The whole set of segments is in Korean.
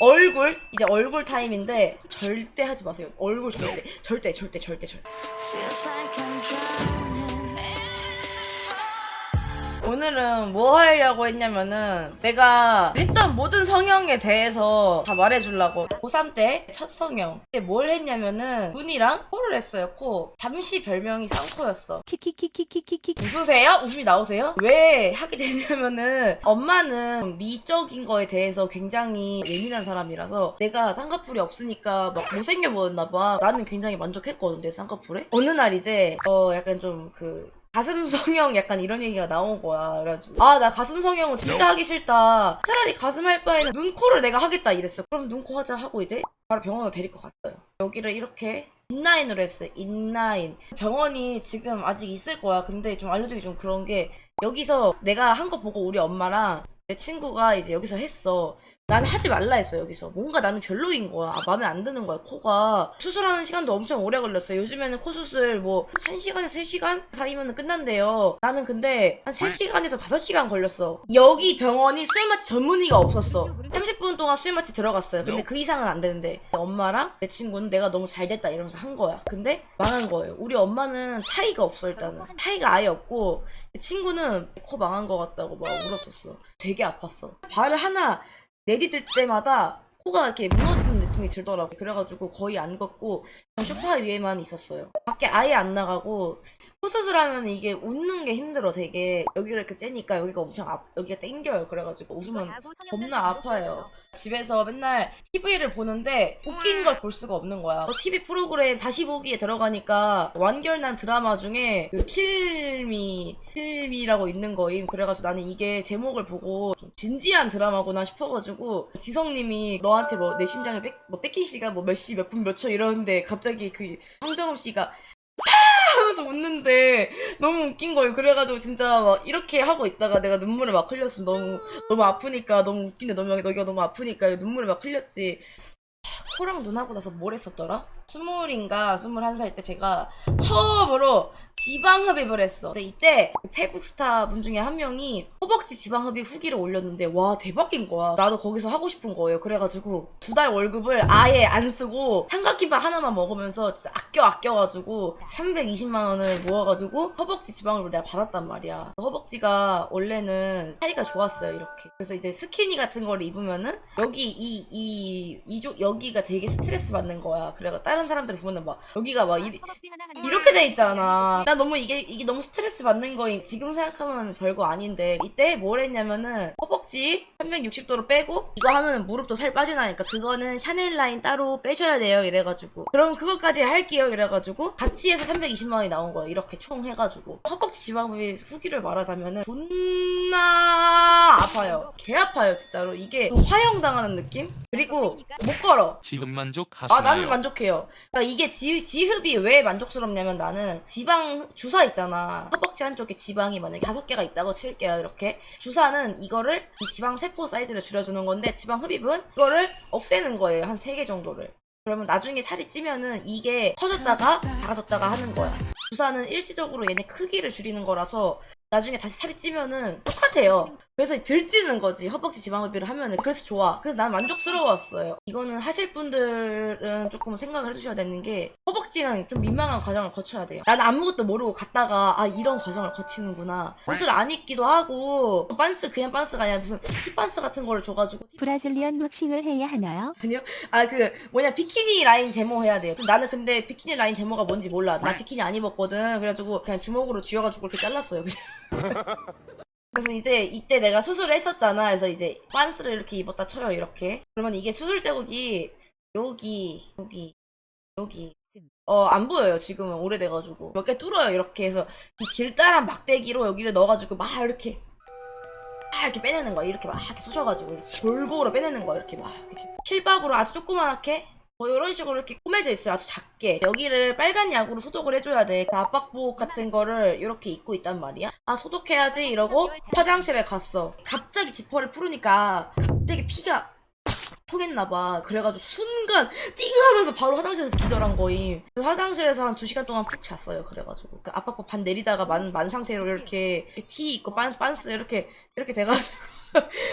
얼굴 이제 얼굴 타임인데 절대 하지 마세요. 얼굴 절대 절대 절대 절대 절대. 오늘은 뭐 하려고 했냐면은 내가 했던 모든 성형에 대해서 다 말해주려고 고3 때 첫 성형 그때 뭘 했냐면은 눈이랑 코를 했어요 코 잠시 별명이 쌍코였어 키키키키키키키 웃으세요? 웃음이 나오세요? 왜 하게 되냐면은 엄마는 미적인 거에 대해서 굉장히 예민한 사람이라서 내가 쌍꺼풀이 없으니까 막 못생겨 보였나 봐. 나는 굉장히 만족했거든 내 쌍꺼풀에. 어느 날 이제 어 약간 좀그 가슴 성형 약간 이런 얘기가 나온 거야. 그래가지고 아 나 가슴 성형은 진짜 하기 싫다. 차라리 가슴 할 바에는 눈, 코를 내가 하겠다 이랬어. 그럼 눈, 코 하자 하고 이제 바로 병원으로 데리고 갔어요. 여기를 이렇게 인라인으로 했어요. 인라인. 병원이 지금 아직 있을 거야. 근데 좀 알려주기 좀 그런 게 여기서 내가 한 거 보고 우리 엄마랑 내 친구가 이제 여기서 했어. 난 하지 말라 했어 여기서. 뭔가 나는 별로인 거야. 아, 마음에 안 드는 거야 코가. 수술하는 시간도 엄청 오래 걸렸어요. 요즘에는 코 수술 뭐 1시간에서 3시간 사이면 끝난대요. 나는 근데 한 3시간에서 5시간 걸렸어. 여기 병원이 수면마취 전문의가 없었어. 30분 동안 수면마취 들어갔어요. 근데 그 이상은 안 되는데. 엄마랑 내 친구는 내가 너무 잘 됐다 이러면서 한 거야. 근데 망한 거예요. 우리 엄마는 차이가 없어 일단은. 차이가 아예 없고 친구는 코 망한 것 같다고 막 울었었어. 되게 아팠어. 발을 하나 내디딜 때마다 코가 이렇게 무너지는 느낌이 들더라고 그래가지고 거의 안 걷고 소파 위에만 있었어요. 밖에 아예 안 나가고 코 수술하면 이게 웃는 게 힘들어 되게. 여기가 이렇게 째니까 여기가 엄청 아, 여기가 땡겨요. 그래가지고 웃으면 겁나 아파요. 집에서 맨날 TV를 보는데 웃긴 걸 볼 수가 없는 거야. TV 프로그램 다시 보기에 들어가니까 완결난 드라마 중에 그 킬미, 킬미라고 있는 거임. 그래가지고 나는 이게 제목을 보고 좀 진지한 드라마구나 싶어가지고 지성님이 너한테 뭐 내 심장을 뺏, 뭐 뺏긴 시간 뭐 몇 시, 몇 분, 몇 초 이러는데 갑자기 그 황정음 씨가 하면서 웃는데 너무 웃긴 거예요. 그래가지고 진짜 막 이렇게 하고 있다가 내가 눈물을 막 흘렸어. 너무 너무 아프니까 너무 웃긴데 너무 너가 너무 아프니까 눈물을 막 흘렸지. 하, 코랑 눈하고 나서 뭘 했었더라? 스물인가 스물한 살 때 제가 처음으로 지방 흡입을 했어. 근데 이때 그 페북 스타 분 중에 한 명이 허벅지 지방 흡입 후기를 올렸는데 와 대박인 거야. 나도 거기서 하고 싶은 거예요. 그래가지고 두 달 월급을 아예 안 쓰고 삼각김밥 하나만 먹으면서 진짜 아껴 아껴가지고 320만 원을 모아가지고 허벅지 지방흡입을 내가 받았단 말이야. 허벅지가 원래는 사이가 좋았어요 이렇게. 그래서 이제 스키니 같은 걸 입으면은 여기 이 이 이쪽 여기가 되게 스트레스 받는 거야. 그래가 다른 사람들 보면은 막 여기가 막 이, 이렇게 돼 있잖아. 나 너무 이게 이게 너무 스트레스 받는 거임. 지금 생각하면 별거 아닌데 이때 뭘 했냐면은 허벅지 360도로 빼고 이거 하면은 무릎도 살 빠지나니까 그거는 샤넬 라인 따로 빼셔야 돼요. 이래가지고 그럼 그거까지 할게요. 이래가지고 같이 해서 320만 원이 나온 거야. 이렇게 총 해가지고 허벅지 지방흡입 후기를 말하자면은 존나 아파요. 개 아파요 진짜로. 이게 화형 당하는 느낌? 그리고 못 걸어. 지금 만족하시나요? 아 나는 만족해요. 그러니까 이게 지, 지흡이 왜 만족스럽냐면 나는 지방 주사 있잖아. 허벅지 한쪽에 지방이 만약에 다섯 개가 있다고 칠게요. 이렇게 주사는 이거를 이 지방 세포 사이즈를 줄여주는 건데 지방 흡입은 이거를 없애는 거예요. 한 세 개 정도를. 그러면 나중에 살이 찌면은 이게 커졌다가 작아졌다가 하는 거야. 주사는 일시적으로 얘네 크기를 줄이는 거라서 나중에 다시 살이 찌면은 똑같아요. 그래서 들찌는 거지 허벅지 지방흡입을 하면은 그래서 좋아. 그래서 난 만족스러웠어요. 이거는 하실 분들은 조금 생각을 해주셔야 되는 게 허벅지는 좀 민망한 과정을 거쳐야 돼요. 나는 아무것도 모르고 갔다가 아 이런 과정을 거치는구나. 옷을 안 입기도 하고 반스 그냥 반스가 아니라 무슨 티반스 같은 거를 줘가지고 브라질리언 왁싱을 해야 하나요? 아니요. 아 그 뭐냐 비키니 라인 제모 해야 돼요. 나는 근데 비키니 라인 제모가 뭔지 몰라. 나 비키니 안 입었거든. 그래가지고 그냥 주먹으로 쥐어가지고 이렇게 잘랐어요. 그냥. 그래서 이제 이때 내가 수술을 했었잖아. 그래서 이제 반스를 이렇게 입었다 쳐요. 이렇게. 그러면 이게 수술 자국이 여기 여기 여기 어 안 보여요. 지금은 오래돼가지고 몇 개 뚫어요. 이렇게 해서 이 길다란 막대기로 여기를 넣어가지고 막 이렇게 막 이렇게 빼내는 거야. 이렇게 막 이렇게 쑤셔가지고 이렇게 골고루 빼내는 거야. 이렇게 막 이렇게 실밥으로 아주 조그맣게 뭐 이런 식으로 이렇게 꾸며져 있어요. 아주 작게. 여기를 빨간 약으로 소독을 해줘야 돼. 그 압박복 같은 거를 이렇게 입고 있단 말이야. 아 소독해야지 이러고 화장실에 갔어. 갑자기 지퍼를 풀으니까 갑자기 피가 통했나 봐. 그래가지고 순간 띵 하면서 바로 화장실에서 기절한 거임. 그 화장실에서 한 2시간 동안 푹 잤어요. 그래가지고 그 압박법 반 내리다가 만, 만 상태로 이렇게 티 입고 빤, 빤스 이렇게 이렇게 돼가지고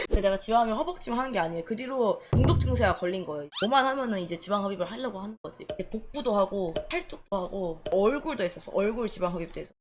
근데 내가 지방흡입 허벅지만 하는 게 아니에요. 그 뒤로 중독 증세가 걸린 거예요. 뭐만 하면은 이제 지방 흡입을 하려고 하는 거지. 복부도 하고 팔뚝도 하고 얼굴도 했었어. 얼굴 지방 흡입도 했어.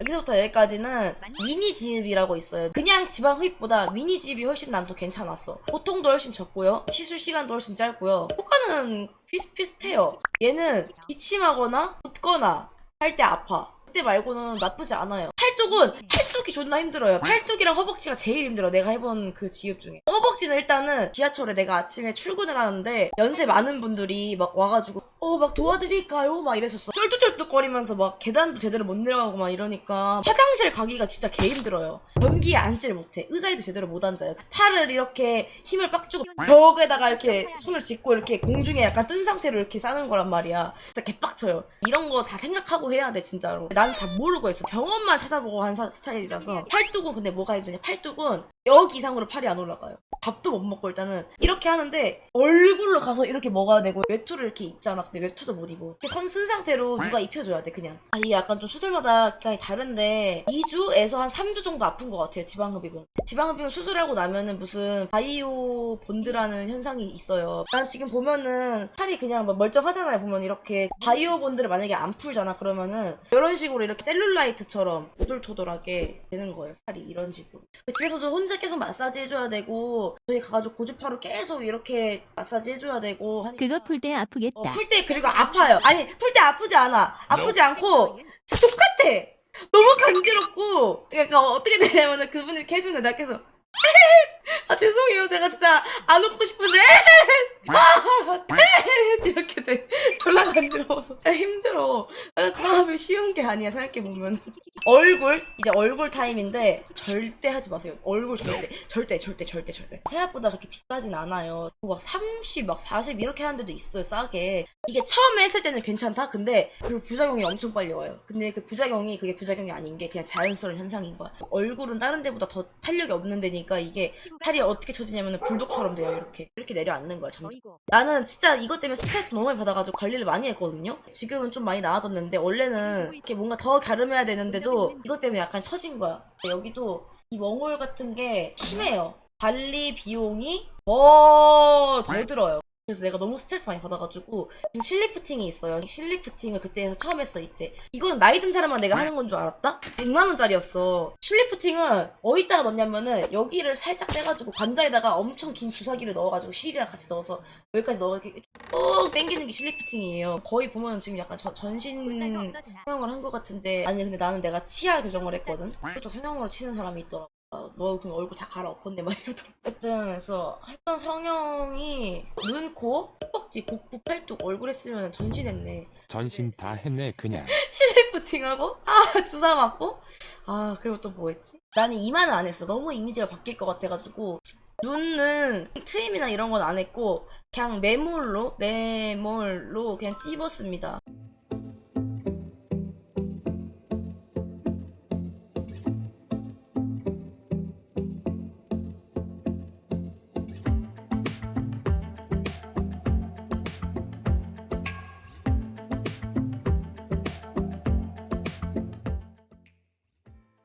여기서부터 여기까지는 미니 지입이라고 있어요. 그냥 지방 흡입보다 미니 지입이 훨씬 난더 괜찮았어. 고통도 훨씬 적고요. 시술 시간도 훨씬 짧고요. 효과는 비슷비슷해요. 얘는 기침하거나 붓거나 할 때 아파. 그때 말고는 나쁘지 않아요. 팔뚝은 팔뚝이 존나 힘들어요. 팔뚝이랑 허벅지가 제일 힘들어. 내가 해본 그 지읍 중에. 허벅지는 일단은 지하철에 내가 아침에 출근을 하는데 연세 많은 분들이 막 와가지고 어 막 도와드릴까요? 막 이랬었어. 쩔뚝쩔뚝거리면서 막 계단도 제대로 못 내려가고 막 이러니까 화장실 가기가 진짜 개 힘들어요. 변기에 앉질 못해. 의자에도 제대로 못 앉아요. 팔을 이렇게 힘을 빡 주고 벽에다가 이렇게 손을 짚고 이렇게 공중에 약간 뜬 상태로 이렇게 싸는 거란 말이야. 진짜 개빡쳐요. 이런 거 다 생각하고 해야 돼 진짜로. 나는 다 모르고 있어. 병원만 찾아보고 한 사- 스타일이라서. 팔뚝은 근데 뭐가 힘드냐? 팔뚝은 여기 이상으로 팔이 안 올라가요. 밥도 못 먹고 일단은 이렇게 하는데 얼굴로 가서 이렇게 먹어야 되고 외투를 이렇게 입잖아. 근데 외투도 못 입어. 이렇게 선 쓴 상태로 누가 입혀줘야 돼 그냥. 아 이게 약간 좀 수술마다 다른데 2주에서 한 3주 정도 아픈 것 같아요. 지방흡입은. 지방흡입은 수술하고 나면은 무슨 바이오 본드라는 현상이 있어요. 난 지금 보면은 팔이 그냥 막 멀쩡하잖아요. 보면 이렇게 바이오 본드를 만약에 안 풀잖아. 그러면은 이런 식으로 이렇게 셀룰라이트처럼 오돌토돌하게 되는 거예요. 살이 이런 식으로. 그 집에서도 혼자 계속 마사지 해줘야 되고 저희 가가지고 고주파로 계속 이렇게 마사지 해줘야 되고 하니까 그거 풀 때 아프겠다. 어, 풀때 그리고 아파요. 아니 풀 때 아프지 않아. 아프지 않고 똑같아. 너무 간지럽고 그러니까 어떻게 되냐면은 그분이 이렇게 해주는데 내가 계속 아 죄송해요 제가 진짜 안 웃고 싶은데 아, 이렇게 돼 졸라 간지러워서 아, 힘들어. 아, 참이 쉬운 게 아니야 생각해보면. 얼굴 이제 얼굴 타임인데 절대 하지 마세요. 얼굴 절대 절대 절대 절대 절대. 생각보다 그렇게 비싸진 않아요. 막 30, 막 40 이렇게 하는 데도 있어요 싸게. 이게 처음에 했을 때는 괜찮다? 근데 그 부작용이 엄청 빨리 와요. 근데 그 부작용이 그게 부작용이 아닌 게 그냥 자연스러운 현상인 거야. 얼굴은 다른 데보다 더 탄력이 없는 데니까 이게 살이 어떻게 쳐지냐면 불독처럼 돼요 이렇게. 이렇게 내려앉는 거야 점점. 나는 진짜 이것 때문에 스트레스 너무 많이 받아가지고 관리를 많이 했거든요. 지금은 좀 많이 나아졌는데 원래는 이렇게 뭔가 더 갸름해야 되는데도 이것 때문에 약간 처진 거야. 여기도 이 멍울 같은 게 심해요. 관리 비용이 더 들어요. 그래서 내가 너무 스트레스 많이 받아가지고 지금 실리프팅이 있어요. 실리프팅을 그때 해서 처음 했어 이때. 이건 나이 든 사람만 내가 하는 건 줄 알았다? 100만 원짜리였어. 실리프팅은 어디다가 넣냐면은 여기를 살짝 떼가지고 관자에다가 엄청 긴 주사기를 넣어가지고 실이랑 같이 넣어서 여기까지 넣어 이렇게 꾹 당기는 게 실리프팅이에요. 거의 보면 지금 약간 저- 전신 성형을 한 것 같은데 아니 근데 나는 내가 치아 교정을 했거든. 그것도 성형으로 치는 사람이 있더라고. 아, 너 그냥 얼굴 다 갈아엎었네 막 이러더라고. 어쨌든 그래서 했던 성형이 눈, 코, 허벅지, 복부, 팔뚝, 얼굴 했으면 전신했네. 전신 다 했네 그냥 실리프팅하고 아 주사 맞고 아 그리고 또 뭐 했지? 나는 이마는 안 했어. 너무 이미지가 바뀔 것 같아가지고 눈은 트임이나 이런 건 안 했고 그냥 매몰로 매몰로 그냥 찝었습니다.